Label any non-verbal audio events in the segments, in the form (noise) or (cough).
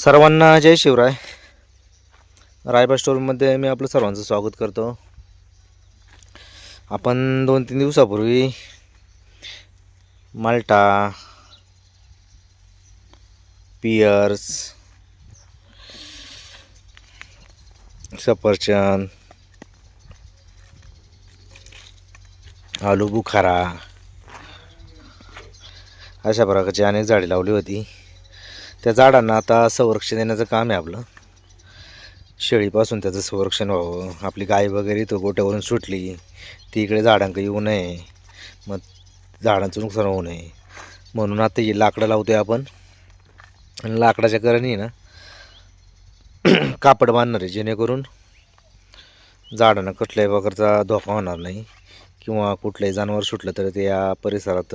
सर्वांना जय शिवराय. रायबा स्टोरमध्ये मी आपलं सर्वांचं स्वागत करतो. आपण दोन तीन दिवसापूर्वी माल्टा पियर्स सफरचंद आलू बुखारा अशा प्रकारची अनेक झाडे लावली होती. त्या झाडांना आता संरक्षण देण्याचं काम आहे आपलं. शेळीपासून त्याचं संरक्षण व्हावं. आपली गाय वगैरे तो गोट्यावरून सुटली. ती इकडे झाडांकडे येऊ नये. मग झाडांचं नुकसान होऊ नये. म्हणून आता ही लाकडं लावतोय आपण. आणि लाकडाच्या करणी ना (clears throat) कापड बांधणार आहे जेणेकरून झाडांना कुठल्याही प्रकारचा धोका होणार नाही. किंवा कुठलंही जनावर सुटलं तर ते या परिसरात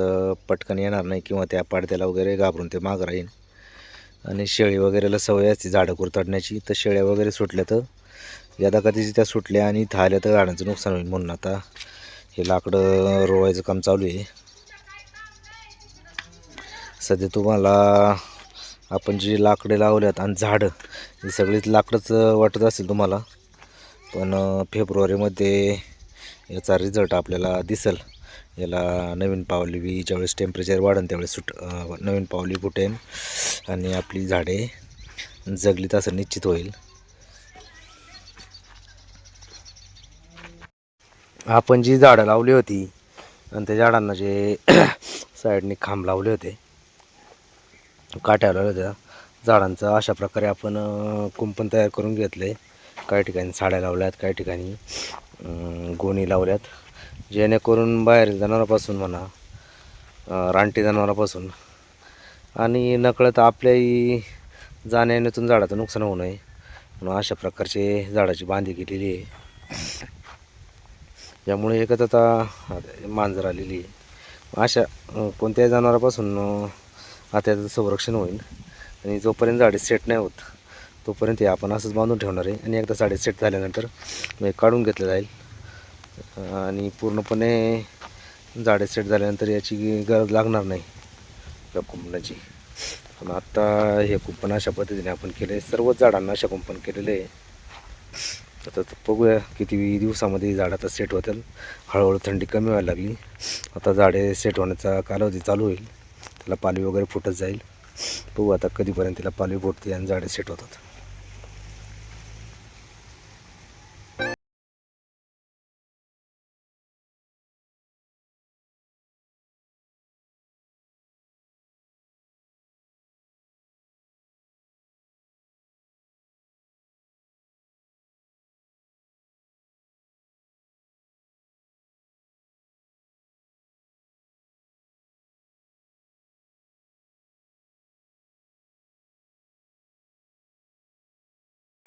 पटकन येणार नाही किंवा त्या पाडत्याला वगैरे घाबरून ते मागं राहील आणि शेळी वगैरेला सवय असते झाडं कुरतडण्याची तर शेळ्या वगैरे सुटल्या तर यदा कधीच त्या सुटल्या आणि थाल्या तर झाडांचं नुकसान होईल म्हणून आता हे लाकडं रोवायचं काम चालू आहे. सध्या तुम्हाला आपण जी लाकडे लावल्यात आणि झाडं ही सगळीच लाकडंच वाटत असेल तुम्हाला. पण फेब्रुवारीमध्ये याचा रिझल्ट आपल्याला दिसेल. याला नवीन पावली बी ज्यावेळेस टेम्परेचर वाढेल त्यावेळेस सुट नवीन पावली फुटेल आणि आपली झाडे जगलीत असं निश्चित होईल. आपण जी झाडं लावली होती आणि त्या झाडांना जे (coughs) साईडने खांब लावले होते काट्या लावल्या होत्या झाडांचं अशा प्रकारे आपण कुंपण तयार करून घेतले. काही ठिकाणी साड्या लावल्यात काही ठिकाणी गोणी लावल्यात. जेणेकरून बाहेर जनावरापासून म्हणा रानटी जनावरापासून आणि नकळत आपल्याही जाण्यानेतून झाडाचं नुकसान होऊ नये. म्हणून अशा प्रकारचे झाडाची बांधी केलेली आहे. यामुळे एकच आता मांजर आलेली आहे. अशा कोणत्याही जनावरापासून आता याचं संरक्षण होईल. आणि जोपर्यंत झाडे सेट नाही होत तोपर्यंत हे आपण असंच बांधून ठेवणार आहे. आणि एकदा साडे सेट झाल्यानंतर काढून घेतलं जाईल. आणि पूर्णपणे झाडे सेट झाल्यानंतर याची गरज लागणार नाही या कुंपणाची. पण आत्ता हे कुंपण अशा पद्धतीने आपण केले सर्वच झाडांना अशा कुंपण केलेले आहे. आता बघूया किती दिवसामध्ये झाड आता सेट होतील. हळूहळू थंडी कमी व्हायला लागली. आता झाडे सेट होण्याचा कालावधी चालू होईल. त्याला पालवी वगैरे फुटत जाईल. बघू आता कधीपर्यंत तिला पालवी फुटते आणि झाडे सेट होतात.